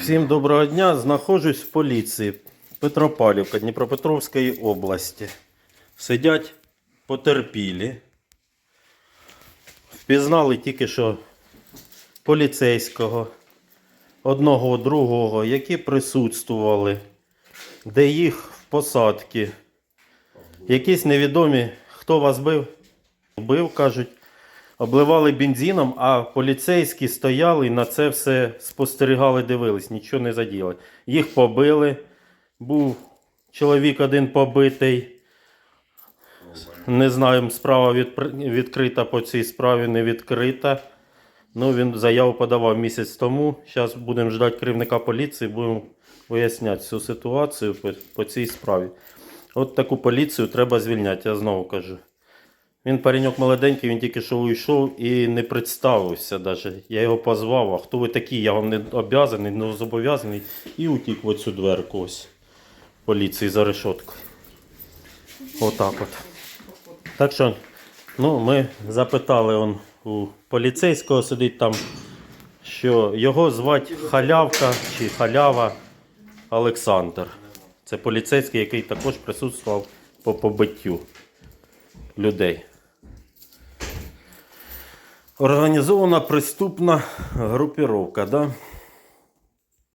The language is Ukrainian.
Всім доброго дня. Знаходжусь в поліції Петропавлівка Дніпропетровської області. Сидять потерпілі. Впізнали тільки що поліцейського, одного, другого, які присутствували, де їх в посадки. Якісь невідомі, хто вас бив? Бив, кажуть, обливали бензином, а поліцейські стояли і на це все спостерігали, дивились, нічого не заділи. Їх побили. Був чоловік один побитий. Не знаю, справа відкрита по цій справі, не відкрита. Ну, він заяву подавав місяць тому. Зараз будемо ждати керівника поліції, будемо виясняти всю ситуацію по, по цій справі. От таку поліцію треба звільняти, я знову кажу. Він пареньок молоденький, він тільки що уйшов і не представився навіть. Я його позвав, а хто ви такі? Я вам не обов'язаний, не зобов'язаний. І утік в оцю дверку ось поліції за решоткою. Отак от. Так що, ну, ми запитали он у поліцейського сидить там, що його звати Халявка чи Халява Олександр. Це поліцейський, який також присутствував по побиттю людей. Організована преступна групіровка, да?